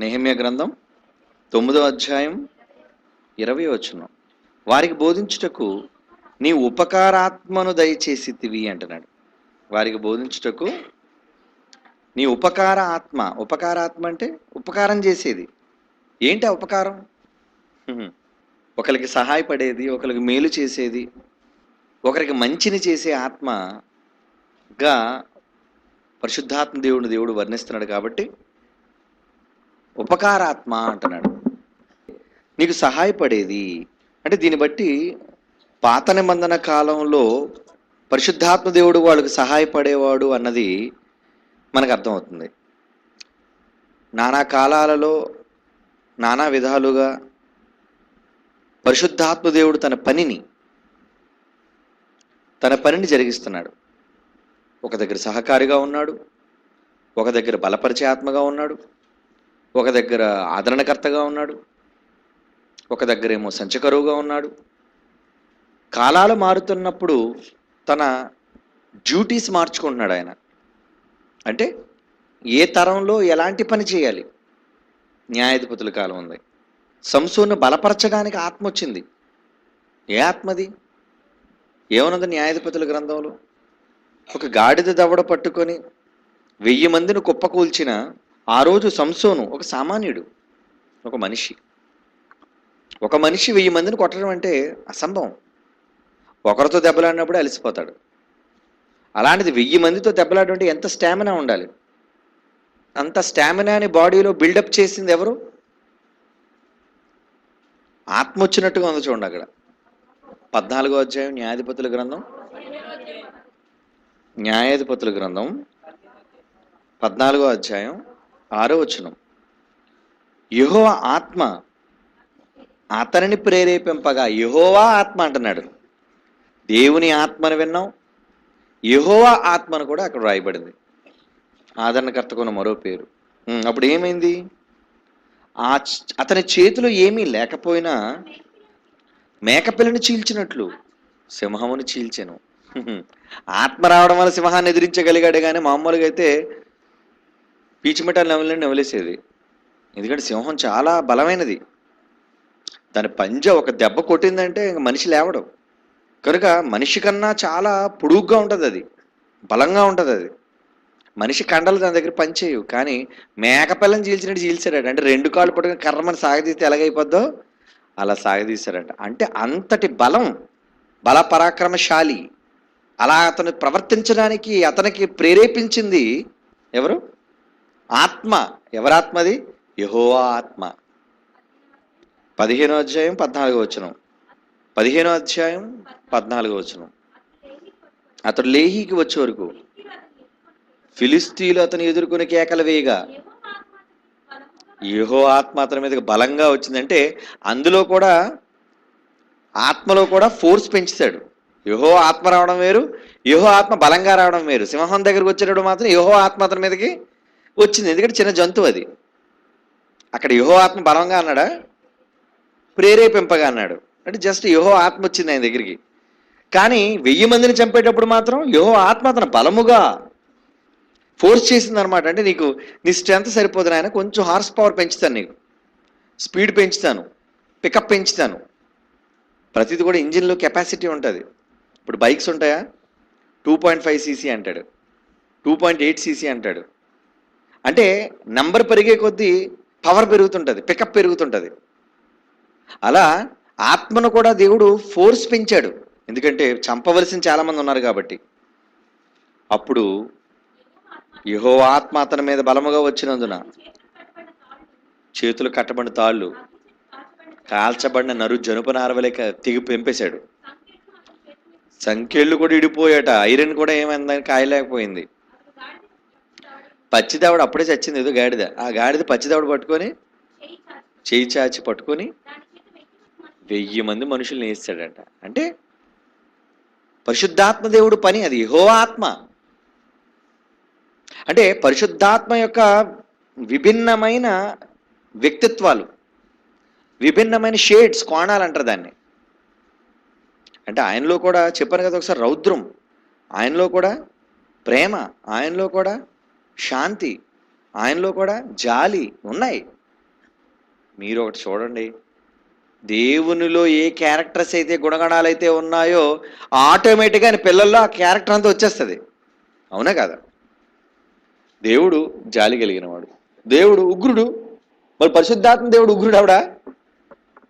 నెహమ్య గ్రంథం తొమ్మిదో అధ్యాయం ఇరవై వచనం. వారికి బోధించుటకు నీ ఉపకారాత్మను దయచేసితివి అంటున్నాడు. వారికి బోధించుటకు నీ ఉపకార ఆత్మ ఉపకారాత్మ అంటే ఉపకారం చేసేది. ఏంటి ఆ ఉపకారం? ఒకరికి సహాయపడేది ఒకరికి మేలు చేసేది ఒకరికి మంచిని చేసే ఆత్మగా పరిశుద్ధాత్మ దేవుని దేవుడు వర్ణిస్తున్నాడు కాబట్టి ఉపకారాత్మ అంటున్నాడు. నీకు సహాయపడేది? అంటే దీన్ని బట్టి పాత నిబంధన కాలంలో పరిశుద్ధాత్మ దేవుడు వాళ్ళకి సహాయపడేవాడు అన్నది మనకు అర్థమవుతుంది. నానా కాలాలలో నానా విధాలుగా పరిశుద్ధాత్మ దేవుడు తన పనిని తన పనిని జరిగిస్తున్నాడు. ఒక దగ్గర సహకారిగా ఉన్నాడు ఒక దగ్గర బలపరిచే ఆత్మగా ఉన్నాడు ఒక దగ్గర ఆదరణకర్తగా ఉన్నాడు ఒక దగ్గరేమో సంచకరువుగా ఉన్నాడు. కాలాలు మారుతున్నప్పుడు తన డ్యూటీస్ మార్చుకుంటున్నాడు ఆయన. అంటే ఏ తరంలో ఎలాంటి పని చేయాలి? న్యాయాధిపతుల కాలం ఉంది. సంసూను బలపరచడానికి ఆత్మ వచ్చింది. ఏ ఆత్మది? ఏమన్నది న్యాయాధిపతుల గ్రంథంలో? ఒక గాడిద దవడ పట్టుకొని వెయ్యి మందిని కుప్పకూల్చిన ఆ రోజు సంసోను ఒక సామాన్యుడు ఒక మనిషి. ఒక మనిషి వెయ్యి మందిని కొట్టడం అంటే అసంభవం. ఒకరితో దెబ్బలాడినప్పుడు అలసిపోతాడు. అలాంటిది వెయ్యి మందితో దెబ్బలాడంటే ఎంత స్టామినా ఉండాలి? అంత స్టామినాని బాడీలో బిల్డప్ చేసింది ఎవరు? ఆత్మ వచ్చినట్టుగా ఉంది చూడండి అక్కడ. పద్నాలుగో అధ్యాయం న్యాయాధిపతుల గ్రంథం. న్యాయాధిపతుల గ్రంథం. పద్నాలుగో అధ్యాయం. ఆరో వచనం ఆత్మ అతనిని ప్రేరేపింపగా యహోవా ఆత్మ అంటున్నాడు. దేవుని ఆత్మను విన్నాం. యహోవా ఆత్మను కూడా అక్కడ రాయబడింది. ఆదరణకర్తకున్న మరో పేరు. అప్పుడు ఏమైంది? ఆ అతని చేతిలో ఏమీ లేకపోయినా మేకపిల్లని చీల్చినట్లు సింహమును చీల్చాను. ఆత్మ రావడం వల్ల సింహాన్ని ఎదిరించగలిగాడు కానీ మామూలుగా అయితే పీచిమిఠాలు నవలని నవలేసేది. ఎందుకంటే సింహం చాలా బలమైనది. దాని పంజ ఒక దెబ్బ కొట్టిందంటే ఇంక మనిషి లేవడం. కనుక మనిషి కన్నా చాలా పొడుగ్గా ఉంటుంది అది బలంగా ఉంటుంది అది మనిషి కండలు దాని దగ్గర పనిచేయవు కానీ మేకపిల్లని చీల్చినట్టు చీల్చాడట అంటే రెండు కాళ్ళు పట్టుకుని కర్రమని సాగదీస్తే ఎలాగైపోద్దో? అలా సాగదీశాడట అంటే అంతటి బలం బల పరాక్రమశాలి అలా అతను ప్రవర్తించడానికి అతనికి ప్రేరేపించింది ఎవరు? ఆత్మ. ఎవరాత్మది? యహోవా ఆత్మ. పదిహేనో అధ్యాయం పద్నాలుగో వచనం. పదిహేనో అధ్యాయం పద్నాలుగో వచనం. అతడు లేహీకి వచ్చే వరకు ఫిలిస్తీన్లు అతను ఎదుర్కొని కేకలు వేయగా యహో ఆత్మ అతని మీదకి బలంగా వచ్చిందంటే అందులో కూడా ఆత్మలో కూడా ఫోర్స్ పెంచుతాడు. యహో ఆత్మ రావడం వేరు యహో ఆత్మ బలంగా రావడం వేరు. సింహం దగ్గరికి వచ్చేటప్పుడు మాత్రం యహో ఆత్మ అతని మీదకి వచ్చింది. ఎందుకంటే చిన్న జంతువు అది. అక్కడ యహో ఆత్మ బలంగా అన్నాడా? ప్రేరేపింపగా అన్నాడు. అంటే జస్ట్ యహో ఆత్మ వచ్చింది ఆయన దగ్గరికి. కానీ వెయ్యి మందిని చంపేటప్పుడు మాత్రం యహో ఆత్మ అతను బలముగా ఫోర్స్ చేసింది అనమాట అంటే నీకు నీ స్ట్రెంత్ సరిపోదు ఆయన కొంచెం హార్స్ పవర్ పెంచుతాను నీకు. స్పీడ్ పెంచుతాను. పికప్ పెంచుతాను. ప్రతిది కూడా ఇంజిన్లో కెపాసిటీ ఉంటుంది. ఇప్పుడు బైక్స్ ఉంటాయా? టూ పాయింట్ ఫైవ్ సీసీ అంటాడు. టూ పాయింట్ ఎయిట్ సీసీ అంటాడు. అంటే నంబర్ పెరిగే కొద్దీ పవర్ పెరుగుతుంటుంది పికప్ పెరుగుతుంటుంది. అలా ఆత్మను కూడా దేవుడు ఫోర్స్ పెంచాడు. ఎందుకంటే చంపవలసిన చాలామంది ఉన్నారు కాబట్టి. అప్పుడు యహో ఆత్మ అతని మీద బలముగా వచ్చినందున చేతులు కట్టబడిన తాళ్ళు కాల్చబడిన నరు జనుపు నారవలేక తెగి పెంపేశాడు. సంఖ్యలు కూడా ఇడిపోయాట ఐరన్ కూడా ఏమైందని కాయలేకపోయింది. పచ్చిదావుడు అప్పుడే చచ్చింది ఏదో గాడిద. ఆ గాడిద పచ్చిదావుడు పట్టుకొని చేయి చాచి పట్టుకొని వెయ్యి మంది మనుషుల్ని వేస్తాడట. అంటే పరిశుద్ధాత్మ దేవుడు పని అది యహో ఆత్మ. అంటే పరిశుద్ధాత్మ యొక్క విభిన్నమైన వ్యక్తిత్వాలు విభిన్నమైన షేడ్స్ కోణాలు అంటారు దాన్ని. అంటే ఆయనలో కూడా చెప్పాను కదా ఒకసారి రౌద్రం. ఆయనలో కూడా ప్రేమ. ఆయనలో కూడా శాంతి. ఆయనలో కూడా జాలి ఉన్నాయి. మీరు ఒకటి చూడండి. దేవునిలో ఏ క్యారెక్టర్స్ అయితే గుణగణాలు అయితే ఉన్నాయో ఆటోమేటిక్గా ఆయన పిల్లల్లో ఆ క్యారెక్టర్ అంతా వచ్చేస్తుంది. అవునా కదా? దేవుడు జాలి కలిగినవాడు. దేవుడు ఉగ్రుడు. మరి పరిశుద్ధాత్మ దేవుడు ఉగ్రుడు ఆవిడ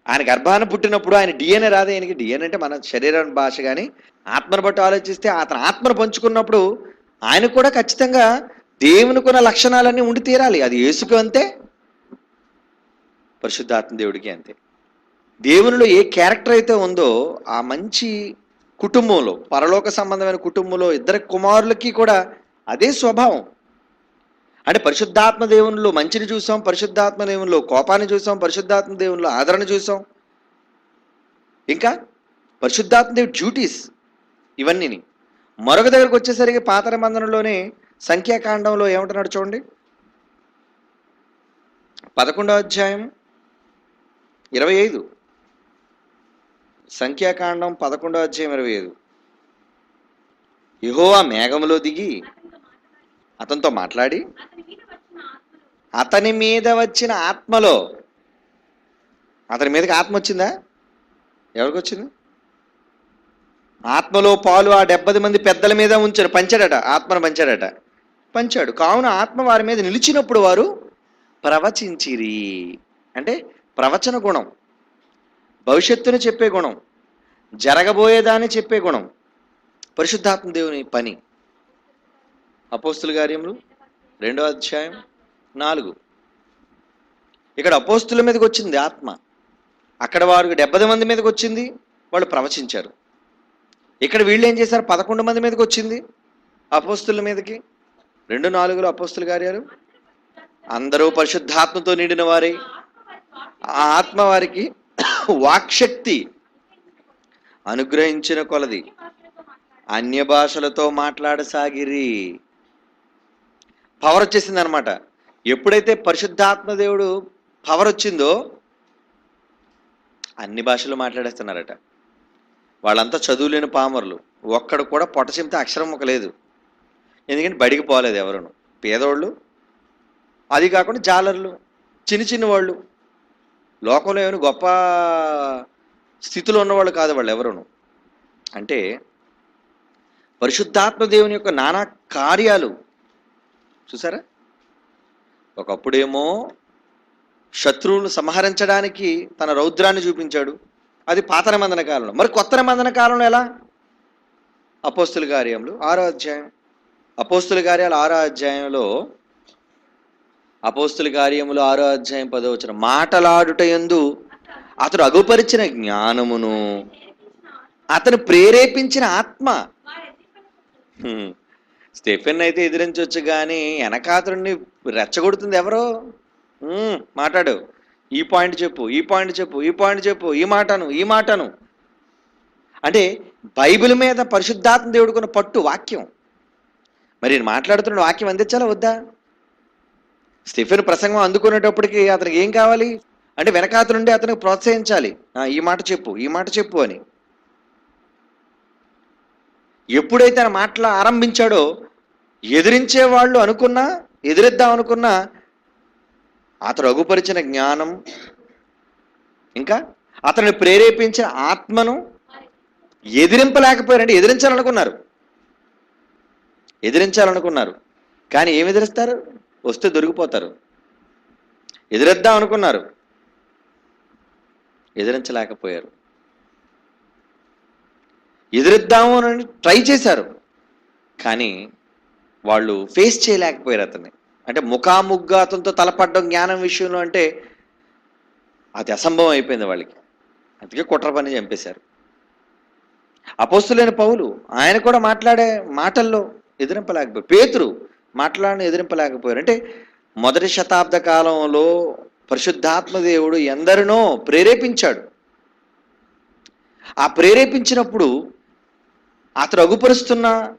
ఆయన గర్భాన పుట్టినప్పుడు ఆయన డిఎన్ఏ రాదు. ఆయనకి డిఎన్ఏ అంటే మన శరీరం భాష కానీ ఆత్మను బట్టి ఆలోచిస్తే అతను ఆత్మను పంచుకున్నప్పుడు ఆయనకు కూడా ఖచ్చితంగా దేవునికున్న లక్షణాలన్నీ ఉండి తీరాలి. అది యేసుకు అంతే పరిశుద్ధాత్మ దేవుడికి అంతే. దేవునిలో ఏ క్యారెక్టర్ అయితే ఉందో ఆ మంచి కుటుంబంలో పరలోక సంబంధమైన కుటుంబంలో ఇద్దరు కుమారులకి కూడా అదే స్వభావం. అంటే పరిశుద్ధాత్మ దేవునిలో మంచిని చూసాం పరిశుద్ధాత్మ దేవునిలో కోపాన్ని చూసాం పరిశుద్ధాత్మ దేవునిలో ఆదరణ చూసాం. ఇంకా పరిశుద్ధాత్మ దేవుడి డ్యూటీస్ ఇవన్నీని. మరొక దగ్గరకు వచ్చేసరికి పాత నిబంధనలోనే సంఖ్యాకాండంలో ఏమంటున్నాడు చూడండి. పదకొండో అధ్యాయం ఇరవై ఐదు. సంఖ్యాకాండం పదకొండో అధ్యాయం ఇరవై ఐదు. యహోవా మేఘములో దిగి అతనితో మాట్లాడి అతని మీద వచ్చిన ఆత్మలో అతని మీదకి ఆత్మ వచ్చిందా? ఎవరికి వచ్చింది? ఆత్మలో పాలు ఆ డెబ్బది మంది పెద్దల మీద ఉంచారు పంచాడట ఆత్మను పంచాడట. పంచాడు. కావున ఆత్మ వారి మీద నిలిచినప్పుడు వారు ప్రవచించిరి. అంటే ప్రవచన గుణం. భవిష్యత్తును చెప్పే గుణం. జరగబోయేదాన్ని చెప్పే గుణం. పరిశుద్ధాత్మ దేవుని పని. అపోస్తుల కార్యములు రెండో అధ్యాయం నాలుగు. ఇక్కడ అపోస్తుల మీదకి వచ్చింది ఆత్మ. అక్కడ వారు డెబ్బై మంది మీదకి వచ్చింది వాళ్ళు ప్రవచించారు. ఇక్కడ వీళ్ళు ఏం చేశారు? పదకొండు మంది మీదకి వచ్చింది అపోస్తుల మీదకి. రెండు నాలుగులో అపోస్తుల కార్యాలు? అందరూ పరిశుద్ధాత్మతో నిండిన వారే. ఆ ఆత్మ వారికి వాక్శక్తి అనుగ్రహించిన కొలది. అన్య భాషలతో మాట్లాడసాగిరి. పవర్ వచ్చేసింది అనమాట ఎప్పుడైతే పరిశుద్ధాత్మ దేవుడు పవర్ వచ్చిందో అన్ని భాషలు మాట్లాడేస్తున్నారట. వాళ్ళంతా చదువులేని పామర్లు. ఒక్కడు కూడా పొట్ట అక్షరం ఒక లేదు. ఎందుకంటే బడికి పోలేదు ఎవరును. పేదోళ్ళు అది కాకుండా జాలర్లు చిన్న చిన్న వాళ్ళు లోకంలో ఏమైనా గొప్ప స్థితిలో ఉన్నవాళ్ళు కాదు వాళ్ళు ఎవరును. అంటే పరిశుద్ధాత్మ దేవుని యొక్క నానా కార్యాలు చూసారా? ఒకప్పుడేమో శత్రువులను సంహరించడానికి తన రౌద్రాన్ని చూపించాడు. అది పాత నిబంధన కాలంలో. మరి కొత్త నిబంధన కాలంలో ఎలా? అపోస్తుల కార్యములు ఆరో అధ్యాయం. అపోస్తుల కార్యాలు ఆరో అధ్యాయంలో అపోస్తుల కార్యములు ఆరో అధ్యాయం పదో వచ్చిన మాటలాడుట ఎందు అతడు అగుపరిచిన జ్ఞానమును అతను ప్రేరేపించిన ఆత్మ. స్టెఫెన్ అయితే ఎదిరించవచ్చు కానీ వెనకాతరుణ్ణి రెచ్చగొడుతుంది ఎవరో? మాట్లాడు. ఈ పాయింట్ చెప్పు ఈ పాయింట్ చెప్పు ఈ పాయింట్ చెప్పు ఈ మాటను ఈ మాటను. అంటే బైబిల్ మీద పరిశుద్ధాత్మ దేవుడుకున్న పట్టు వాక్యం. మరి నేను మాట్లాడుతున్న వాక్యం అందించాలా వద్దా? స్టిఫెన్ ప్రసంగం అందుకునేటప్పటికి అతనికి ఏం కావాలి? అంటే వెనకాత నుండి అతనికి ప్రోత్సహించాలి. ఈ మాట చెప్పు ఈ మాట చెప్పు అని. ఎప్పుడైతే ఆయన మాటలు ఆరంభించాడో ఎదిరించే వాళ్ళు అనుకున్నా ఎదిరిద్దాం అనుకున్నా అతడు అగుపరిచిన జ్ఞానం ఇంకా అతన్ని ప్రేరేపించిన ఆత్మను ఎదిరింపలేకపోయారంటే ఎదిరించాలనుకున్నారు. ఎదిరించాలనుకున్నారు. కానీ ఏమి ఎదిరిస్తారు? వస్తే దొరికిపోతారు. ఎదిరిద్దాం అనుకున్నారు. ఎదిరించలేకపోయారు. ఎదిరిద్దాము అని ట్రై చేశారు. కానీ వాళ్ళు ఫేస్ చేయలేకపోయారు అతన్ని. అంటే ముఖాముగ్గా అతనితో తలపడ్డం జ్ఞానం విషయంలో అంటే అది అసంభవం అయిపోయింది వాళ్ళకి. అందుకే కుట్ర పని చంపేశారు. అపోస్తులైన పౌలు ఆయన కూడా మాట్లాడే మాటల్లో ఎదిరింపలేకపోయారు పేతురు మాట్లాడిన ఎదిరింపలేకపోయారు. అంటే మొదటి శతాబ్ద కాలంలో పరిశుద్ధాత్మ దేవుడు ఎందరినో ప్రేరేపించాడు. ఆ ప్రేరేపించినప్పుడు అతడు అగుపరుస్తున్న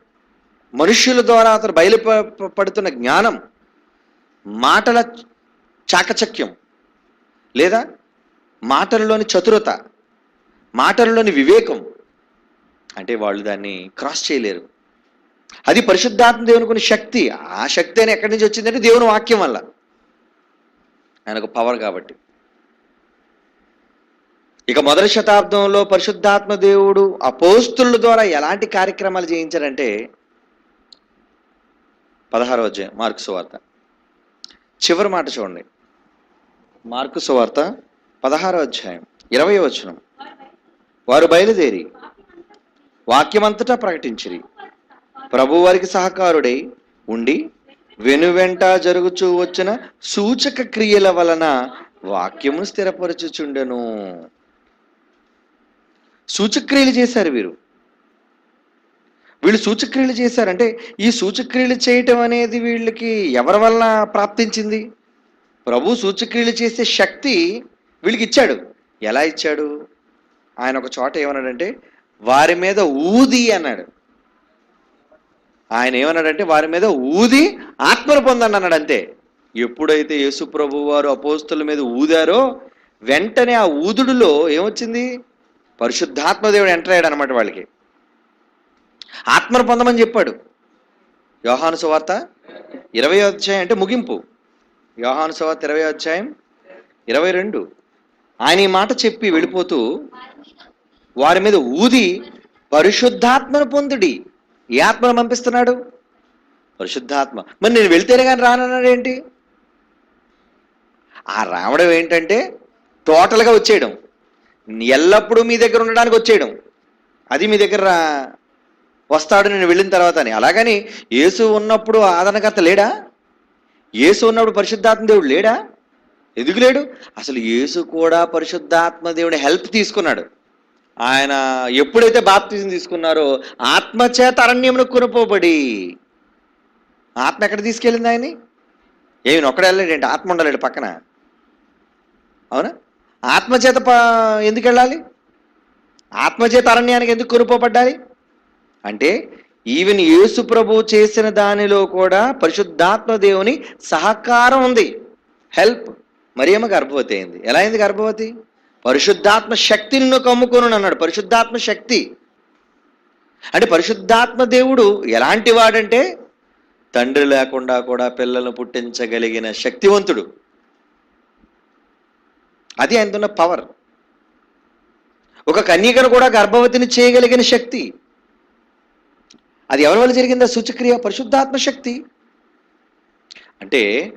మనుష్యుల ద్వారా అతను బయలుపడుతున్న జ్ఞానం మాటల చాకచక్యం లేదా మాటలలోని చతురత మాటలలోని వివేకం అంటే వాళ్ళు దాన్ని క్రాస్ చేయలేరు. అది పరిశుద్ధాత్మ దేవుని కొన్ని శక్తి. ఆ శక్తి అని ఎక్కడి నుంచి వచ్చిందంటే దేవుని వాక్యం వల్ల. ఆయనకు పవర్ కాబట్టి. ఇక మొదటి శతాబ్దంలో పరిశుద్ధాత్మ దేవుడు అపోస్తుల ద్వారా ఎలాంటి కార్యక్రమాలు చేయించారంటే పదహారో అధ్యాయం మార్కు సువార్త. చివరి మాట చూడండి. మార్కు సువార్త పదహారో అధ్యాయం ఇరవై వచనం. వారు బయలుదేరి వాక్యమంతటా ప్రకటించిరి. ప్రభువారికి సహకారుడై ఉండి వెనువెంట జరుగుచూ వచ్చిన సూచక క్రియల వలన వాక్యము స్థిరపరచుచుండెను. సూచక్రియలు చేశారు వీరు. వీళ్ళు సూచక్రియలు చేశారంటే ఈ సూచక్రియలు చేయటం అనేది వీళ్ళకి ఎవరి వలన ప్రాప్తించింది? ప్రభు సూచక్రియలు చేసే శక్తి వీళ్ళకి ఇచ్చాడు. ఎలా ఇచ్చాడు? ఆయన ఒక చోట ఏమన్నాడంటే వారి మీద ఊది అన్నాడు. ఆయన ఏమన్నాడంటే వారి మీద ఊది ఆత్మను పొందండి అన్నాడు అంతే ఎప్పుడైతే యేసు ప్రభు వారు అపోస్తుల మీద ఊదారో వెంటనే ఆ ఊదుడులో ఏమొచ్చింది? పరిశుద్ధాత్మదేవుడు ఎంటర్ అయ్యాడు అనమాట వాళ్ళకి. ఆత్మను పొందమని చెప్పాడు. యోహాను సువార్త ఇరవై అధ్యాయం అంటే ముగింపు. యోహాను సువార్త ఇరవై అధ్యాయం ఇరవై రెండు. ఆయన ఈ మాట చెప్పి వెళ్ళిపోతూ వారి మీద ఊది పరిశుద్ధాత్మను పొందుడి ఏ ఆత్మను పంపిస్తున్నాడు? పరిశుద్ధాత్మ. మరి నేను వెళ్తేనే కానీ రానన్నాడు ఏంటి ఆ రావడం ఏంటంటే టోటల్గా వచ్చేయడం. ఎల్లప్పుడూ మీ దగ్గర ఉండడానికి వచ్చేయడం. అది మీ దగ్గర రా- వస్తాడు నేను వెళ్ళిన తర్వాత అని. అలాగని యేసు ఉన్నప్పుడు ఆదరణకర్త లేడా? యేసు ఉన్నప్పుడు పరిశుద్ధాత్మ దేవుడు లేడా? ఎందుకు లేడు? అసలు యేసు కూడా పరిశుద్ధాత్మ దేవుని హెల్ప్ తీసుకున్నాడు. ఆయన ఎప్పుడైతే బాప్తిజం తీసుకున్నారో ఆత్మచేత అరణ్యమును కొనుపోబడి ఆత్మ ఎక్కడ తీసుకెళ్ళింది ఆయన్ని? ఏమి ఒక్కడే వెళ్ళాడేంటి ఆత్మ ఉండాలి పక్కన. అవునా? ఆత్మచేత ఎందుకు వెళ్ళాలి? ఆత్మచేత అరణ్యానికి ఎందుకు కొనుపోబడ్డాలి? అంటే ఈవెన్ యేసు ప్రభు చేసిన దానిలో కూడా పరిశుద్ధాత్మ దేవుని సహకారం ఉంది. హెల్ప్. మరియమ్మ గర్భవతి అయింది. ఎలా అయింది గర్భవతి? పరిశుద్ధాత్మ శక్తిని నువ్వు కమ్ముకొను అన్నాడు. పరిశుద్ధాత్మ శక్తి. అంటే పరిశుద్ధాత్మ దేవుడు ఎలాంటి వాడంటే తండ్రి లేకుండా కూడా పిల్లలను పుట్టించగలిగిన శక్తివంతుడు. అది ఆయనకున్న పవర్ ఒక కన్యకను కూడా గర్భవతిని చేయగలిగిన శక్తి. అది ఎవరి వల్ల జరిగిందా? సూచక్రియ పరిశుద్ధాత్మ శక్తి. అంటే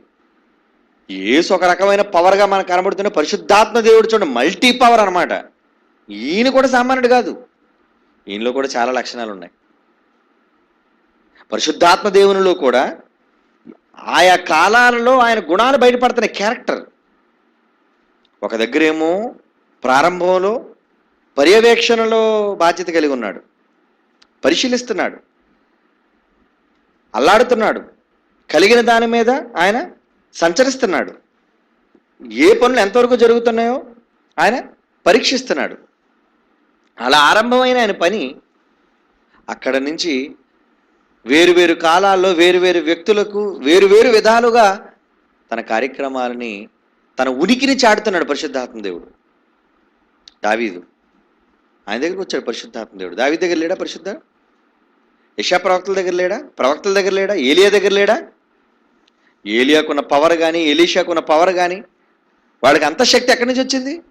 ఏసు ఒక రకమైన పవర్గా మనకు కనబడుతున్న పరిశుద్ధాత్మ దేవుడు చూడండి మల్టీ పవర్ అన్నమాట. ఈయన కూడా సామాన్యుడు కాదు. ఈయనలో కూడా చాలా లక్షణాలు ఉన్నాయి. పరిశుద్ధాత్మ దేవునిలో కూడా ఆయా కాలాలలో ఆయన గుణాలు బయటపడుతున్నాయి క్యారెక్టర్ ఒక దగ్గరేమో ప్రారంభంలో పర్యవేక్షణలో బాధ్యత కలిగి ఉన్నాడు. పరిశీలిస్తున్నాడు. అల్లాడుతున్నాడు. కలిగిన దాని మీద ఆయన సంచరిస్తున్నాడు. ఏ పనులు ఎంతవరకు జరుగుతున్నాయో ఆయన పరీక్షిస్తున్నాడు. అలా ఆరంభమైన ఆయన పని అక్కడ నుంచి వేరు వేరు కాలాల్లో వేరు వేరు వ్యక్తులకు వేరు వేరు విధాలుగా తన కార్యక్రమాలని తన ఉనికిని చాటుతున్నాడు పరిశుద్ధాత్మ దేవుడు. దావీదు. ఆయన దగ్గరకు వచ్చాడు పరిశుద్ధాత్మ దేవుడు. దావీ దగ్గర లేడా పరిశుద్ధ? యశా ప్రవక్తల దగ్గర లేడా? ప్రవక్తల దగ్గర లేడా? ఏలియా దగ్గర లేడా? ఏలియాకున్న పవర్ కానీ ఎలీషాకున్న పవర్ కానీ వాడికి అంత శక్తి ఎక్కడి నుంచి వచ్చింది?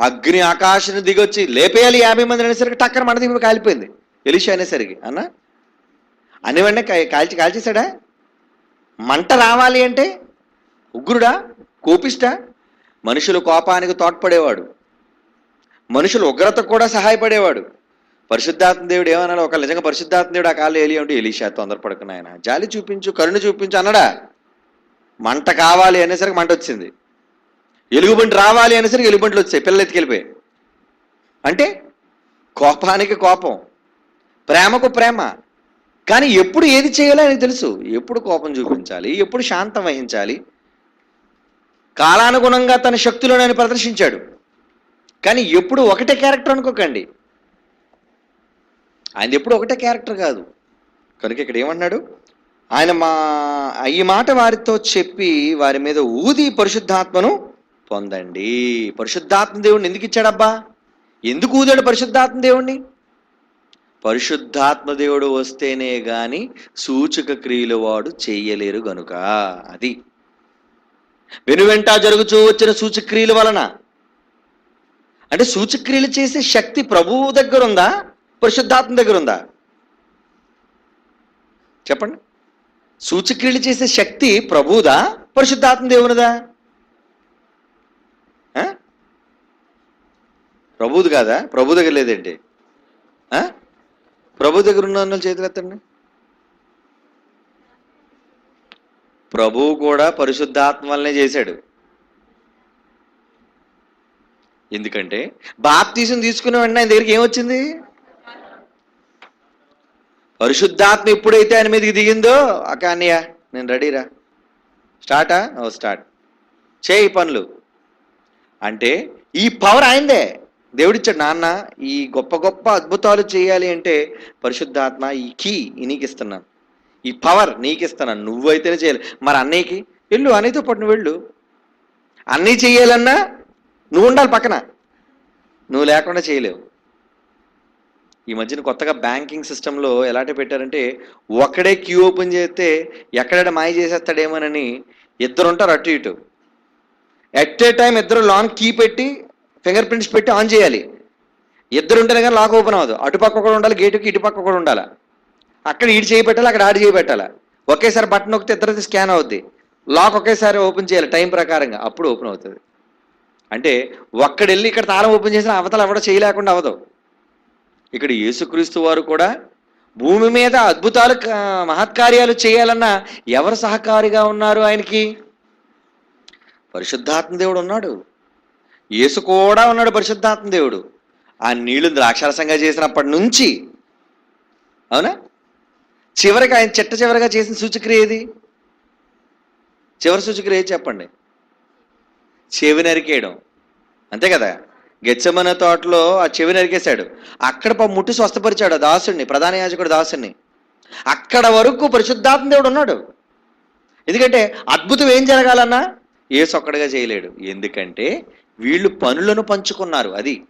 అగ్ని ఆకాశం దిగొచ్చి లేపేయాలి యాభై మంది అనేసరికి టక్కన మన దిగు కాలిపోయింది. ఎలీషా అనేసరికి అన్న? అన్ని వెంటనే కాల్చి కాల్చేశాడా? మంట రావాలి అంటే ఉగ్రుడా? కోపిష్ట మనుషులు కోపానికి తోడ్పడేవాడు. మనుషులు ఉగ్రతకు కూడా సహాయపడేవాడు. పరిశుద్ధాత్మ దేవుడు ఏమన్నాడు? ఒక నిజంగా పరిశుద్ధాత్మ దేవుడు ఆ కాళ్ళు ఏలి అంటే ఎలీషా తొందరపడుకున్న ఆయన జాలి చూపించు కరుణ చూపించు అన్నాడా? మంట కావాలి అనేసరికి మంట వచ్చింది. ఎలుగుబంటి రావాలి అనేసరికి ఎలుగుబంట్లు వచ్చాయి. పిల్లలు ఎత్తుకెళ్ళిపోయాయి అంటే కోపానికి కోపం ప్రేమకు ప్రేమ. కానీ ఎప్పుడు ఏది చేయాలో ఆయనకు తెలుసు. ఎప్పుడు కోపం చూపించాలి ఎప్పుడు శాంతం వహించాలి. కాలానుగుణంగా తన శక్తులను ఆయన ప్రదర్శించాడు. కానీ ఎప్పుడు ఒకటే క్యారెక్టర్ అనుకోకండి. ఆయన ఎప్పుడు ఒకటే క్యారెక్టర్ కాదు. కనుక ఇక్కడ ఏమన్నాడు? ఆయన మా ఈ మాట వారితో చెప్పి వారి మీద ఊది పరిశుద్ధాత్మను పొందండి. పరిశుద్ధాత్మ దేవుడిని ఎందుకు ఇచ్చాడబ్బా? ఎందుకు ఊదాడు పరిశుద్ధాత్మ దేవుణ్ణి? పరిశుద్ధాత్మ దేవుడు వస్తేనే గాని సూచక క్రియలు వాడు చెయ్యలేరు గనుక. అది. వెనువెంట జరుగుచూ వచ్చిన సూచక్రియల వలన. అంటే సూచక్రియలు చేసే శక్తి ప్రభువు దగ్గర ఉందా పరిశుద్ధాత్మ దగ్గర ఉందా? చెప్పండి. సూచక్రియలు చేసే శక్తి ప్రభువుదా? పరిశుద్ధాత్మ దేవునిదా? ప్రభుది కాదా? ప్రభు దగ్గర లేదేంటి? ప్రభు దగ్గర ఉన్న వాళ్ళు చేతులు ఎత్తండి. ప్రభువు కూడా పరిశుద్ధాత్మ వల్లనే చేశాడు. ఎందుకంటే బాప్తీసం తీసుకునే వెంటనే ఆయన దగ్గరికి ఏమొచ్చింది పరిశుద్ధాత్మ ఎప్పుడైతే ఆయన మీదకి దిగిందో అక్క అన్నయ్య నేను రెడీరా? స్టార్టా? ఓ స్టార్ట్. చేయి పనులు. అంటే ఈ పవర్ ఆయనదే. దేవుడిచ్చాడు నాన్న ఈ గొప్ప గొప్ప అద్భుతాలు చేయాలి అంటే పరిశుద్ధాత్మ ఈ కీ నీకు ఇస్తున్నాను ఈ పవర్ నీకు ఇస్తున్నాను నువ్వైతేనే చేయాలి. మరి అన్నయ్యకి వెళ్ళు అన్నయ్యతో పాటు నువ్వు వెళ్ళు. అన్నీ చేయాలన్నా నువ్వు ఉండాలి పక్కన. నువ్వు లేకుండా చేయలేవు. ఈ మధ్యన కొత్తగా బ్యాంకింగ్ సిస్టంలో ఎలాంటి పెట్టారంటే ఒక్కడే క్యూ ఓపెన్ చేస్తే ఎక్కడైనా మాయ చేసేస్తాడేమోనని ఇద్దరు ఉంటారు అటు ఇటు. ఎట్ ఏ టైం ఇద్దరు లాన్ కీ పెట్టి ఫింగర్ ప్రింట్స్ పెట్టి ఆన్ చేయాలి. ఇద్దరు ఉంటేనే కానీ లాక్ ఓపెన్ అవ్వదు. అటుపక్క కూడా ఉండాలి గేటుకి ఇటుపక్క కూడా ఉండాలి. అక్కడ ఈడు చేయి పెట్టాలి అక్కడ ఆడు చేయి పెట్టాలి ఒకేసారి బటన్ ఒకటి ఇద్దరిది స్కాన్ అవుద్ది. లాక్ ఒకేసారి ఓపెన్ చేయాలి టైం ప్రకారంగా అప్పుడు ఓపెన్ అవుతుంది. అంటే ఒక్కడెళ్ళి ఇక్కడ తాళం ఓపెన్ చేసిన అవతల ఎవడో చేయలేకుండా అవదు ఇక్కడ యేసుక్రీస్తు వారు కూడా భూమి మీద అద్భుతాలు మహత్కార్యాలు చేయాలన్నా ఎవరు సహకారిగా ఉన్నారు ఆయనకి? పరిశుద్ధాత్మ దేవుడు ఉన్నాడు. యేసు కూడా ఉన్నాడు పరిశుద్ధాత్మ దేవుడు. ఆ నీళ్ళు ద్రాక్షరసంగా చేసినప్పటి నుంచి అవునా? చివరికి ఆయన చిట్ట చివరిగా చేసిన సూచక్రియ ఏది? చివరి సూచక్రియ ఏది చెప్పండి? చెవి నరికేయడం. అంతే కదా? గెచ్చమన తోటలో ఆ చెవి నరికేశాడు అక్కడ ముట్టి స్వస్థపరిచాడు దాసుడిని ప్రధాన యాజకుడు దాసుడిని అక్కడ వరకు పరిశుద్ధాత్మ దేవుడు ఉన్నాడు. ఎందుకంటే అద్భుతం ఏం జరగాలన్నా ఏసు ఒక్కడిగా చేయలేడు. ఎందుకంటే వీళ్ళు పనులను పంచుకున్నారు అది.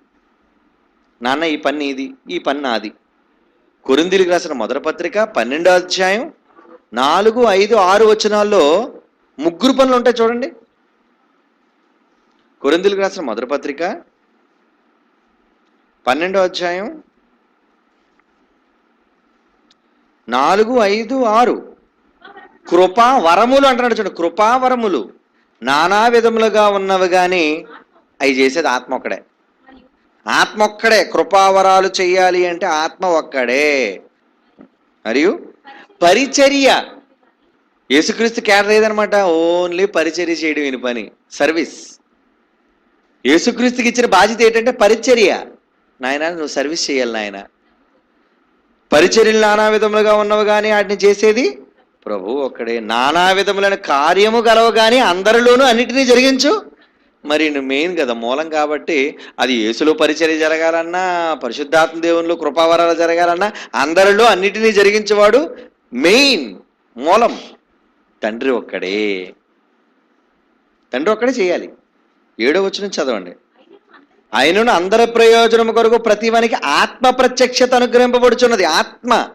నాన్న ఈ పని ఇది ఈ పని నాది. కొరిందీలకు రాసిన మొదటి పత్రిక పన్నెండో అధ్యాయం నాలుగు ఐదు ఆరు వచనాల్లో ముగ్గురు పనులు ఉంటాయి చూడండి. కొరిందీలకు రాసిన మొదటి పత్రిక పన్నెండో అధ్యాయం. నాలుగు ఐదు ఆరు. కృపా వరములు అంటున్నాడు చూడు కృపా వరములు. నానా విధములుగా ఉన్నవి కానీ అవి చేసేది ఆత్మ ఒక్కడే. ఆత్మ ఒక్కడే కృపావరాలు చేయాలి అంటే ఆత్మ ఒక్కడే. మరియు పరిచర్య. యేసుక్రీస్తు కేటర్ ఏదనమాట ఓన్లీ పరిచర్య చేయడం ఈయన పని. సర్వీస్. యేసుక్రీస్తుకి ఇచ్చిన బాధ్యత ఏంటంటే పరిచర్య. నాయన నువ్వు సర్వీస్ చేయాలి నాయన. పరిచర్యలు నానా విధములుగా ఉన్నవి కానీ వాటిని చేసేది ప్రభు ఒక్కడే. నానా విధములైన కార్యము గలవు కానీ అందరిలోనూ అన్నిటినీ జరిగించు. మరి నువ్వు మెయిన్ కదా మూలం కాబట్టి అది యేసులో పరిచర్య జరగాలన్నా పరిశుద్ధాత్మ దేవునిలో కృపావరాలు జరగాలన్నా అందరిలో అన్నిటినీ జరిగించేవాడు మెయిన్ మూలం తండ్రి ఒక్కడే. తండ్రి ఒక్కడే చేయాలి. ఏడో వచ్చిన చదవండి. ఆయనను అందరి ప్రయోజనం కొరకు ప్రతివానికి ఆత్మ ప్రత్యక్షత అనుగ్రహింపబడుచున్నది. ఆత్మ.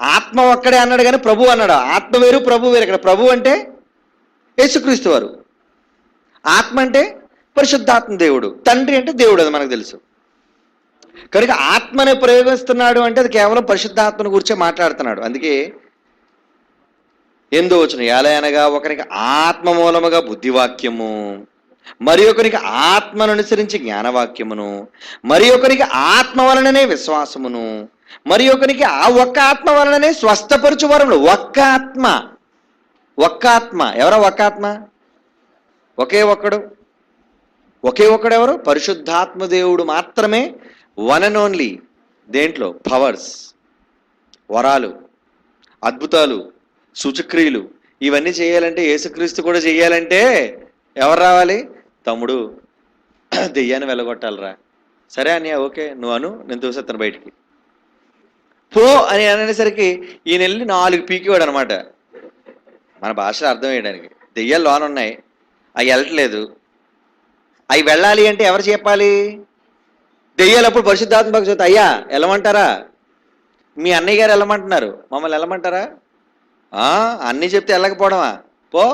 ఆత్మ ఒక్కడే అన్నాడు కానీ ప్రభు అన్నాడు. ఆత్మ వేరు ప్రభు వేరు. ఇక్కడ ప్రభు అంటే యేసుక్రీస్తు వారు. ఆత్మ అంటే పరిశుద్ధాత్మ దేవుడు. తండ్రి అంటే దేవుడు అది మనకు తెలుసు. కనుక ఆత్మని ప్రయోగిస్తున్నాడు అంటే అది కేవలం పరిశుద్ధాత్మను గురించే మాట్లాడుతున్నాడు. అందుకే ఎందు వచ్చిన ఎలా అనగా ఒకరికి ఆత్మ మూలముగా బుద్ధివాక్యము. మరి ఒకరికి ఆత్మను అనుసరించి జ్ఞానవాక్యమును మరి ఒకరికి ఆత్మ వలననే విశ్వాసమును మరి ఒకరికి ఆ ఒక్క ఆత్మ వలననే స్వస్థపరచు వరములు ఒక్క ఆత్మ. ఒక్క ఆత్మ. ఎవరో ఒక్క ఆత్మ? ఒకే ఒక్కడు. ఒకే ఒక్కడు ఎవరు? పరిశుద్ధాత్మ దేవుడు మాత్రమే. వన్ అండ్ ఓన్లీ దేంట్లో? పవర్స్ వరాలు. అద్భుతాలు. సూచక్రియలు. ఇవన్నీ చేయాలంటే యేసుక్రీస్తు కూడా చేయాలంటే ఎవరు రావాలి? తమ్ముడు దెయ్యాన్ని వెళ్ళగొట్టాలరా సరే అన్నయ్య ఓకే నువ్వు అను నేను తోసేస్తాను బయటికి. పో అని అనేసరికి ఈయన వెళ్ళి నాలుగు పీకివాడు అనమాట మన భాషలో అర్థం చేయడానికి దెయ్యాలు లోన ఉన్నాయి అవి వెళ్ళట్లేదు. అవి వెళ్ళాలి అంటే ఎవరు చెప్పాలి? దెయ్యాలు అప్పుడు పరిశుద్ధాత్మక భక్తి అయ్యా వెళ్ళమంటారా? మీ అన్నయ్య గారు వెళ్ళమంటున్నారు. మమ్మల్ని వెళ్ళమంటారా? అన్నీ చెప్తే వెళ్ళకపోవడమా? పో.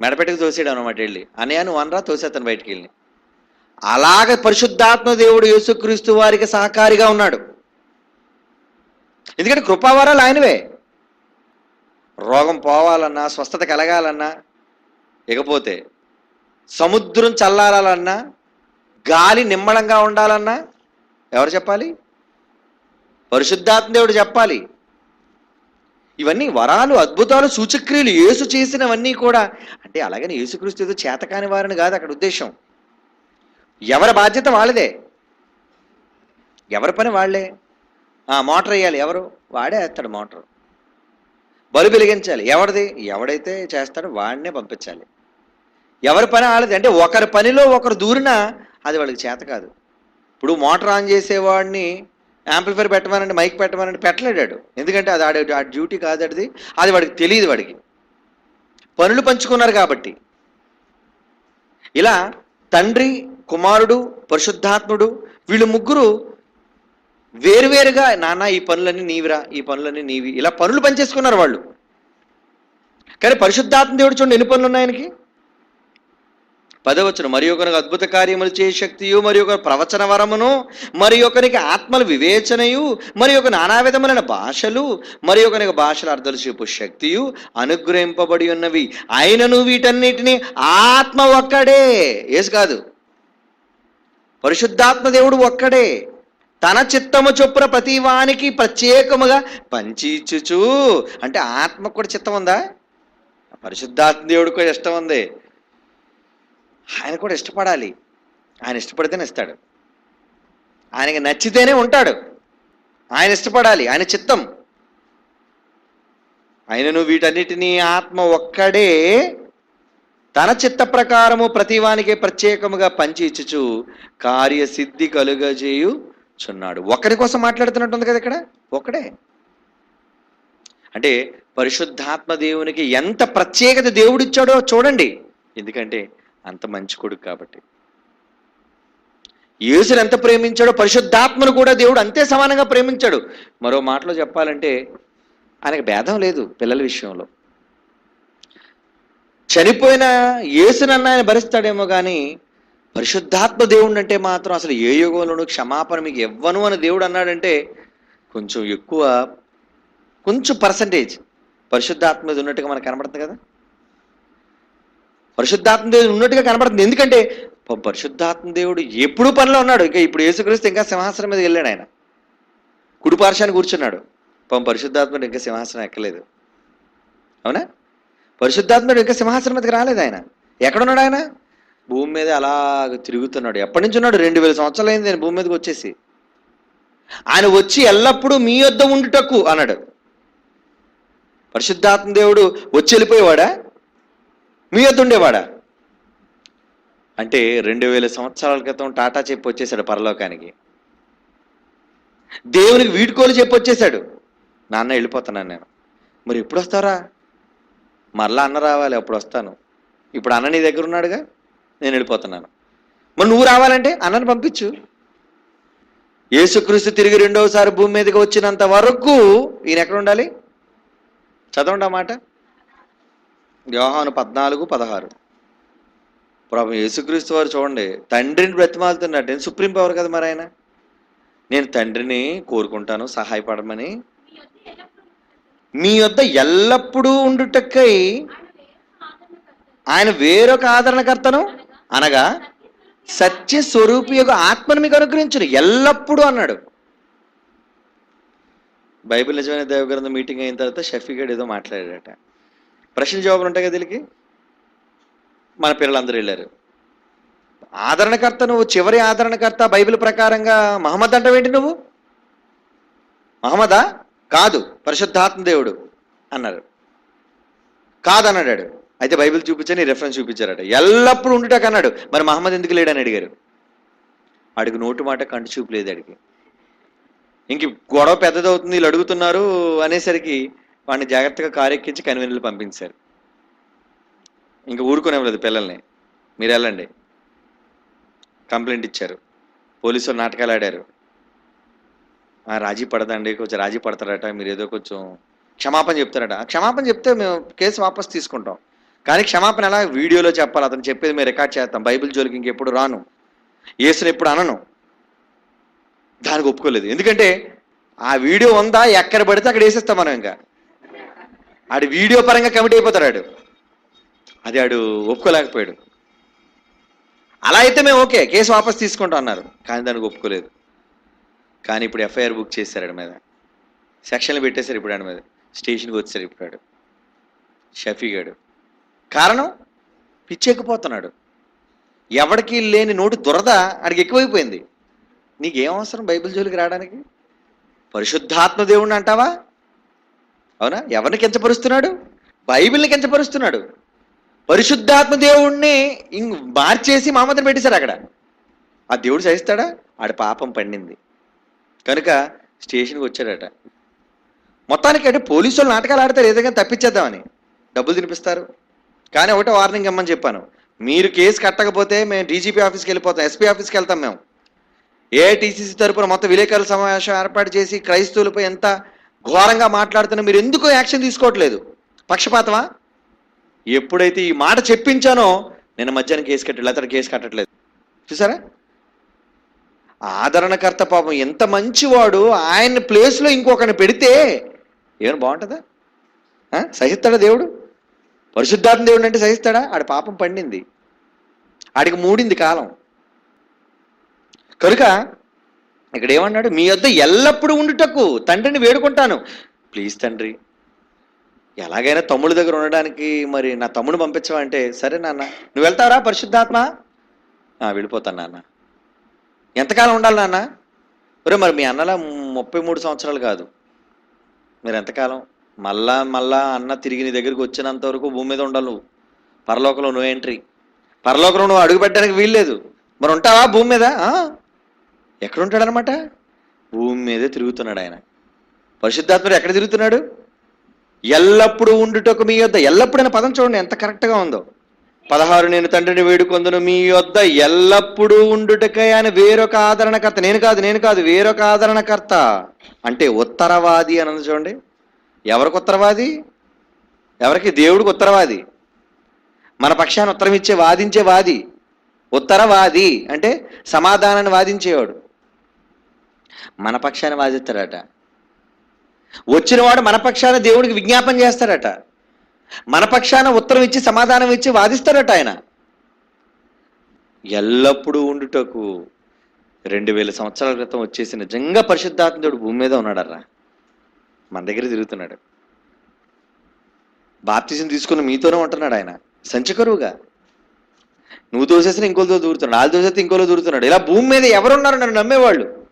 మెడపెట్టుకు తోసేయడం అనమాట వెళ్ళి. అనే నువ్వు అనరా బయటికి వెళ్ళి అలాగ పరిశుద్ధాత్మ దేవుడు యేసుక్రీస్తు వారికి సహకారిగా ఉన్నాడు. ఎందుకంటే కృపావారాలు ఆయనవే. రోగం పోవాలన్నా స్వస్థత కలగాలన్నా ఇకపోతే సముద్రం చల్లారాలన్నా గాలి నిమ్మళంగా ఉండాలన్నా ఎవరు చెప్పాలి? పరిశుద్ధాత్మ దేవుడు చెప్పాలి. ఇవన్నీ వరాలు అద్భుతాలు సూచక్రియలు యేసు చేసినవన్నీ కూడా. అంటే అలాగని యేసుక్రీస్తు ఏదో చేతకాని వారిని కాదు అక్కడ ఉద్దేశం. ఎవరి బాధ్యత వాళ్ళదే? ఎవరి పని వాళ్ళే? ఆ, మోటార్ వేయాలి. ఎవరు? వాడే వేస్తాడు మోటార్. బల్బు వెలిగించాలి. ఎవరిది? ఎవడైతే చేస్తాడో వాడినే పంపించాలి. ఎవరి పని వాళ్ళది? అంటే ఒకరి పనిలో ఒకరు దూరినా అది వాళ్ళకి చేత కాదు. ఇప్పుడు మోటార్ ఆన్ చేసేవాడిని యాంప్లిఫైర్ పెట్టమనండి మైక్ పెట్టమనండి పెట్టలేడాడు ఎందుకంటే అది ఆడ ఆ డ్యూటీ కాదడిది అది అది వాడికి తెలియదు వాడికి. పనులు పంచుకున్నారు కాబట్టి. ఇలా తండ్రి కుమారుడు పరిశుద్ధాత్ముడు వీళ్ళు ముగ్గురు వేరువేరుగా నాన్న ఈ పనులన్నీ నీవిరా ఈ పనులన్నీ నీవి. ఇలా పనులు పనిచేసుకున్నారు వాళ్ళు. కానీ పరిశుద్ధాత్మ దేవుడు చూడండి ఎన్ని పనులు ఉన్నాయి ఆయనకి? పదవచనం మరి ఒకరికి అద్భుత కార్యములు చేయ శక్తియు మరి ఒక ప్రవచన వరమును మరి ఒకరికి ఆత్మల వివేచనయు మరి ఒక నానా విధములైన భాషలు మరి ఒకరికి భాషల అర్థలు చెప్పు శక్తియు అనుగ్రహింపబడి ఉన్నవి. ఆయనను వీటన్నిటిని ఆత్మ ఒక్కడే. ఏసు కాదు. పరిశుద్ధాత్మ దేవుడు ఒక్కడే. తన చిత్తము చొప్పున ప్రతి వానికి ప్రత్యేకముగా పంచి అంటే ఆత్మకు కూడా చిత్తం ఉందా? పరిశుద్ధాత్మ దేవుడికి ఇష్టం ఉంది. ఆయన కూడా ఇష్టపడాలి. ఆయన ఇష్టపడితేనే ఇస్తాడు. ఆయనకి నచ్చితేనే ఉంటాడు. ఆయన ఇష్టపడాలి. ఆయన చిత్తం. ఆయనను వీటన్నిటినీ ఆత్మ ఒక్కడే తన చిత్త ప్రకారము ప్రతివానికి ప్రత్యేకముగా పంచి ఇచ్చుచు కార్యసిద్ధి కలుగజేయు చున్నాడు ఒకరి కోసం మాట్లాడుతున్నట్టుంది కదా ఇక్కడ? ఒక్కడే అంటే పరిశుద్ధాత్మ దేవునికి ఎంత ప్రత్యేకత దేవుడిచ్చాడో చూడండి. ఎందుకంటే అంత మంచి కొడుకు కాబట్టి. యేసుని ఎంత ప్రేమించాడో పరిశుద్ధాత్మను కూడా దేవుడు అంతే సమానంగా ప్రేమించాడు. మరో మాటలో చెప్పాలంటే ఆయనకు భేదం లేదు పిల్లల విషయంలో. చనిపోయిన యేసునన్న ఆయన భరిస్తాడేమో కానీ పరిశుద్ధాత్మ దేవుడు అంటే మాత్రం అసలు ఏ యుగంలోనూ క్షమాపణ మీకు ఇవ్వను అని దేవుడు అన్నాడంటే కొంచెం ఎక్కువ కొంచెం పర్సంటేజ్ పరిశుద్ధాత్మ ఉన్నట్టుగా మనకు కనబడుతుంది కదా? పరిశుద్ధాత్మ దేవుడు ఉన్నట్టుగా కనబడుతుంది. ఎందుకంటే పరిశుద్ధాత్మ దేవుడు ఎప్పుడు పనిలో ఉన్నాడు. ఇంకా ఇప్పుడు యేసుక్రీస్తు ఇంకా సింహాసనం మీద వెళ్ళాడు ఆయన. కుడిపార్శాన్ని కూర్చున్నాడు. పాపం పరిశుద్ధాత్ముడు ఇంకా సింహాసనం ఎక్కలేదు. అవునా? పరిశుద్ధాత్ముడు ఇంకా సింహాసనం మీదకి రాలేదు ఆయన. ఎక్కడున్నాడు ఆయన? భూమి మీద అలాగ తిరుగుతున్నాడు. ఎప్పటి నుంచి ఉన్నాడు? రెండు వేల సంవత్సరాలు అయింది ఆయన భూమి మీదకి వచ్చేసి. ఆయన వచ్చి ఎల్లప్పుడూ మీ యొద్ద ఉండుటకు అన్నాడు. పరిశుద్ధాత్మ దేవుడు వచ్చి వెళ్ళిపోయేవాడా? మీ యొద్ద ఉండేవాడా? అంటే రెండు వేల సంవత్సరాల క్రితం టాటా చెప్పి వచ్చేసాడు పరలోకానికి. దేవునికి వీడుకోలు చెప్పి వచ్చేసాడు. నాన్న వెళ్ళిపోతున్నాను నేను. మరి ఎప్పుడు వస్తారా మరలా అన్న రావాలి అప్పుడు వస్తాను. ఇప్పుడు అన్న నీ దగ్గర ఉన్నాడుగా? నేను వెళ్ళిపోతున్నాను. మరి నువ్వు రావాలంటే అన్నని పంపించు. యేసుక్రీస్తు తిరిగి రెండవసారి భూమి మీదకి వచ్చినంత వరకు ఈయన ఎక్కడ ఉండాలి? చదవండి ఆ మాట. యోహాను పద్నాలుగు పదహారు. ప్రభు యేసుక్రీస్తు వారు చూడండి తండ్రిని బ్రతిమాలుతున్నట్టు నేను సుప్రీం పవర్ కదా మరి ఆయన? నేను తండ్రిని కోరుకుంటాను సహాయపడమని. మీ యొద్ద ఎల్లప్పుడూ ఉండుటక్కై ఆయన వేరొక ఆదరణకర్తను అనగా సత్య స్వరూపి యొక్క ఆత్మను మీకు అనుగ్రహించను. ఎల్లప్పుడూ అన్నాడు. బైబిల్ నిజమైన దేవగ్రంథం మీటింగ్ అయిన తర్వాత షఫీ గడ్ ఏదో మాట్లాడాడట. ప్రశ్న జవాబులు ఉంటాయి కదా దీనికి? మన పిల్లలందరూ వెళ్ళారు. ఆదరణకర్త నువ్వు చివరి ఆదరణకర్త బైబిల్ ప్రకారంగా మహమ్మద్ అంటావేంటి నువ్వు? మహమ్మదా? కాదు పరిశుద్ధాత్మ దేవుడు అన్నారు. కాదన్నాడు అయితే బైబిల్ చూపించని రెఫరెన్స్ చూపించారట. ఎల్లప్పుడూ ఉండుటకు అన్నాడు మరి మహమ్మద్ ఎందుకు లేడని అడిగారు. వాడికి నోటు మాట కంటి చూపు లేదు అడిగి ఇంక గొడవ పెద్దదవుతుంది వీళ్ళు అడుగుతున్నారు అనేసరికి వాడిని జాగ్రత్తగా కారు ఎక్కించి కన్వీనర్లు పంపించారు. ఇంకా ఊరుకునేవ్వలేదు పిల్లల్ని. మీరు వెళ్ళండి. కంప్లైంట్ ఇచ్చారు. పోలీసులు నాటకాలు ఆడారు. రాజీ పడదండి కొంచెం రాజీ పడతారట మీరు ఏదో కొంచెం క్షమాపణ చెప్తారట. క్షమాపణ చెప్తే మేము కేసు వాపస్ తీసుకుంటాం. కానీ క్షమాపణ ఎలా? వీడియోలో చెప్పాలి అతను చెప్పేది మేము రికార్డ్ చేస్తాం. బైబిల్ జోలికి ఇంకెప్పుడు రాను. ఏసుని ఎప్పుడు అనను. దానికి ఒప్పుకోలేదు. ఎందుకంటే ఆ వీడియో ఉందా? ఎక్కడ పడితే అక్కడ వేసేస్తాం మనం ఇంకా. ఆడు వీడియో పరంగా కమిట్ అయిపోతాడు ఆడు. అది ఆడు ఒప్పుకోలేకపోయాడు. అలా అయితే మేము ఓకే కేసు వాపస్ తీసుకుంటాం అన్నారు. కానీ దానికి ఒప్పుకోలేదు. కానీ ఇప్పుడు ఎఫ్ఐఆర్ బుక్ చేశారు ఆడి మీద. సెక్షన్లు పెట్టేశారు ఇప్పుడు ఆడి మీద. స్టేషన్కి వచ్చారు ఇప్పుడు ఆడు. షఫీ గాడు. కారణం? పిచ్చెక్కిపోతున్నాడు. ఎవడికి లేని నోటి దురద ఆడికి ఎక్కువైపోయింది. నీకేం అవసరం బైబిల్ జోలికి రావడానికి? పరిశుద్ధాత్మ దేవుణ్ణి అంటావా? అవునా? ఎవరిని కించపరుస్తున్నాడు? బైబిల్ని కించపరుస్తున్నాడు. పరిశుద్ధాత్మ దేవుణ్ణి మార్చేసి మామతను పెట్టేశారు అక్కడ. ఆ దేవుడు సహిస్తాడా? ఆడ పాపం పండింది. కనుక స్టేషన్కి వచ్చాడట. మొత్తానికి అంటే పోలీసు వాళ్ళు నాటకాలు ఆడతారు ఏదైనా తప్పించేద్దామని. డబ్బులు తినిపిస్తారు. కానీ ఒకటే వార్నింగ్ ఇమ్మని చెప్పాను. మీరు కేసు కట్టకపోతే మేము డీజీపీ ఆఫీస్కి వెళ్ళిపోతాం ఎస్పీ ఆఫీస్కి వెళ్తాం మేము. ఏఐటీసీసీ తరపున మొత్తం విలేకరుల సమావేశం ఏర్పాటు చేసి క్రైస్తవులపై ఎంత ఘోరంగా మాట్లాడుతున్నా మీరు ఎందుకు యాక్షన్ తీసుకోవట్లేదు? పక్షపాతమా? ఎప్పుడైతే ఈ మాట చెప్పించానో నేను మధ్యాహ్నం కేసు కట్టలేదు అతను కేసు కట్టట్లేదు. చూసారా? ఆదరణకర్త పాపం ఎంత మంచివాడు ఆయన ప్లేస్లో ఇంకొకరిని పెడితే ఏమైనా బాగుంటుందా? సహిస్తాడా దేవుడు? పరిశుద్ధాత్మ దేవుడు అంటే సహిస్తాడా? ఆడి పాపం పండింది. ఆడికి మూడింది కాలం. కనుక ఇక్కడ ఏమన్నాడు? మీ వద్ద ఎల్లప్పుడూ ఉండుటకు తండ్రిని వేడుకుంటాను. ప్లీజ్ తండ్రి ఎలాగైనా తమ్ముడి దగ్గర ఉండడానికి మరి నా తమ్ముడు పంపించవంటే సరే నాన్న నువ్వు వెళ్తావరా పరిశుద్ధాత్మ? వెళ్ళిపోతాను నాన్న. ఎంతకాలం ఉండాలి నాన్న? ఒరే మరి మీ అన్నలా ముప్పై మూడు సంవత్సరాలు కాదు. మీరు ఎంతకాలం? మళ్ళా మళ్ళా అన్న తిరిగి నీ దగ్గరికి వచ్చినంత వరకు భూమి మీద ఉండాలి నువ్వు. పరలోకంలో నువ్వు ఎంట్రీ పరలోకంలో నువ్వు అడుగు పెట్టడానికి వీల్లేదు. మరి ఉంటావా భూమి మీద? ఎక్కడుంటాడనమాట? భూమి మీదే తిరుగుతున్నాడు ఆయన. పరిశుద్ధాత్ముడు ఎక్కడ తిరుగుతున్నాడు? ఎల్లప్పుడూ ఉండుటకు మీ యొద్ద. ఎల్లప్పుడు అనే పదం చూడండి ఎంత కరెక్ట్గా ఉందో. పదహారు నేను తండ్రిని వేడుకొందును మీ యొద్ద. ఎల్లప్పుడూ ఉండుటకై ఆయన వేరొక ఆదరణకర్త. నేను కాదు నేను కాదు వేరొక ఆదరణకర్త. అంటే ఉత్తరవాది అని చూడండి. ఎవరికి ఉత్తరవాది? ఎవరికి? దేవుడికి ఉత్తరవాది. మన పక్షాన్ని ఉత్తరం ఇచ్చే వాదించే వాది. ఉత్తరవాది. అంటే సమాధానాన్ని వాదించేవాడు. మన పక్షాన్ని వాదిస్తాడట వచ్చినవాడు మన పక్షాన దేవుడికి విజ్ఞాపన చేస్తాడట మన పక్షాన ఉత్తరం ఇచ్చి సమాధానం ఇచ్చి వాదిస్తాడట ఆయన. ఎల్లప్పుడూ ఉండుటకు రెండు వేల సంవత్సరాల క్రితం వచ్చేసి నిజంగా పరిశుద్ధాత్మడు భూమి మీద ఉన్నాడర్రా. మన దగ్గర తిరుగుతున్నాడు. బాప్తిజం తీసుకుని మీతోనే ఉంటున్నాడు ఆయన. సంచకరువుగా నువ్వు దోసేసిన ఇంకోలో దూరుతున్నాడు. వాళ్ళు దోసేస్తే ఇంకోలో దూరుతున్నాడు. ఇలా భూమి మీద ఎవరున్నారు నన్ను నమ్మేవాళ్ళు.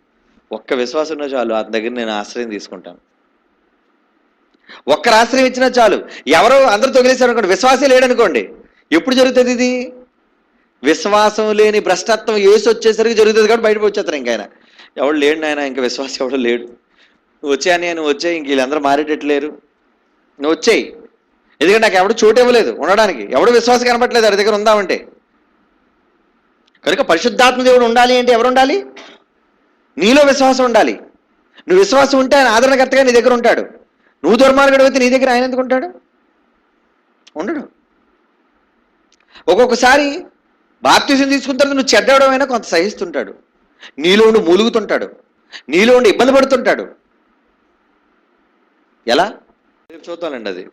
ఒక్క విశ్వాసం ఉన్నా చాలు అతని దగ్గర నేను ఆశ్రయం తీసుకుంటాను. ఒక్కరు ఆశ్రయం ఇచ్చినా చాలు. ఎవరో అందరూ తొగిలేశారు అనుకోండి విశ్వాసే లేడనుకోండి. ఎప్పుడు జరుగుతుంది ఇది? విశ్వాసం లేని భ్రష్టత్వం ఏసి వచ్చేసరికి జరుగుతుంది కాబట్టి బయటకు వచ్చేస్తారు ఇంకా ఆయన. ఎవడు లేడు నాయన ఇంకా విశ్వాసం ఎవడు లేడు. నువ్వు వచ్చాయని నువ్వు వచ్చాయి ఇంక వీళ్ళందరూ మారేటట్లేరు నువ్వు వచ్చాయి. ఎందుకంటే నాకు ఎవడు చోటు ఇవ్వలేదు ఉండడానికి. ఎవడు విశ్వాసం కనపట్లేదు వారి దగ్గర ఉందామంటే. కనుక పరిశుద్ధాత్మ దేవుడు ఉండాలి అంటే ఎవరు ఉండాలి? నీలో విశ్వాసం ఉండాలి. నువ్వు విశ్వాసం ఉంటే ఆయన ఆదరణకర్తగా నీ దగ్గర ఉంటాడు. నువ్వు దుర్మార్గుడు అయితే నీ దగ్గర ఆయన ఎందుకు ఉంటాడు? ఉండడు. ఒక్కొక్కసారి బాప్తీసం తీసుకున్న తర్వాత నువ్వు చెడ్డవడమైనా కొంత సహిస్తుంటాడు. నీలో ఉండి మూలుగుతుంటాడు. నీలో ఉండి ఇబ్బంది పడుతుంటాడు. ఎలా? రేపు చూద్దామండి అది.